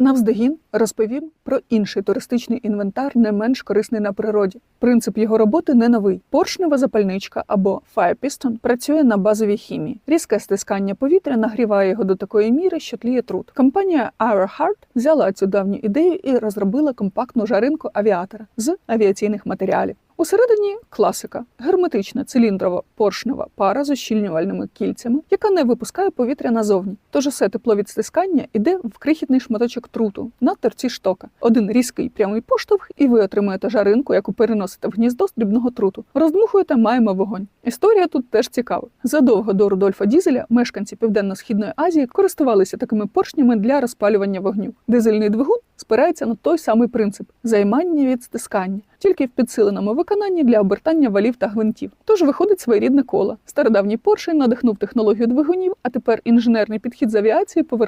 Навздогін розповім про інший туристичний інвентар, не менш корисний на природі. Принцип його роботи не новий. Поршнева запальничка або Fire Piston працює на базовій хімії. Різке стискання повітря нагріває його до такої міри, що тліє труд. Компанія Heart взяла цю давню ідею і розробила компактну жаринку авіатора з авіаційних матеріалів. Усередині класика герметична циліндрова поршнева пара з ущільнювальними кільцями, яка не випускає повітря назовні. Тож усе тепло від стискання йде в крихітний шматочок труту на торці штока. Один різкий прямий поштовх, і ви отримуєте жаринку, яку переносите в гніздо з дрібного труту. Роздмухуєте, маємо вогонь. Історія тут теж цікава. Задовго до Рудольфа Дізеля мешканці Південно-східної Азії користувалися такими поршнями для розпалювання вогню. Дизельний двигун спирається на той самий принцип займання від стискання, тільки в підсиленому виконанні для обертання валів та гвинтів. Тож виходить своєрідне коло. Стародавній поршень надихнув технологію двигунів, а тепер інженерний підхід з авіації повертає